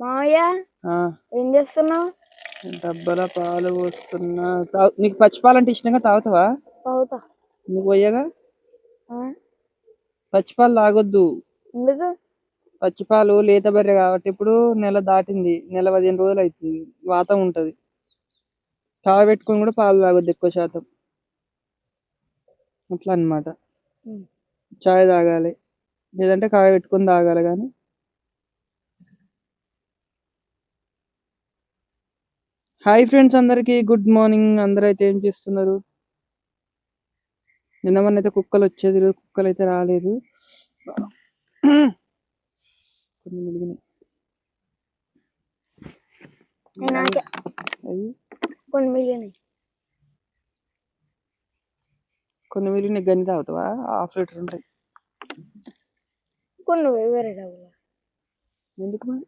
మామయ్య ఆ, ఏం చేస్తున్నావు? డబ్బల పాలు పోస్తున్నా. నీకు పచ్చి పాలు అంటే ఇష్టంగా తాగుతావా? తాగుతా. నీకు పోయగా ఆ? పచ్చి పాలు తాగొద్దు. ఎందుకు? పచ్చి పాలు లేత బర్రె కాబట్టి ఇప్పుడు నెల దాటింది. నెల పదిహేను రోజులు అవుతుంది వాతం ఉంటది. కాగబెట్టుకొని కూడా పాలు తాగొద్దు ఎక్కువ శాతం. అట్లా అన్నమాట. ఉమ్. చాయ్ తాగాలి. లేదంటే కాగబెట్టుకొని తాగాలి కానీ. హాయ్ ఫ్రెండ్స్ అందరికి గుడ్ మార్నింగ్ అందరూ అయితే ఏం చేస్తున్నారు? నిన్న మొన్న అయితే కుక్కలు వచ్చేది ఈరోజు కుక్కలు అయితే రాలేదు. కొన్ని అయ్యి కొన్ని గన్ని తాగుతావా? హాఫ్ లీటర్ ఉంటాయి. కొన్ని వేరే ఎందుకు మరి?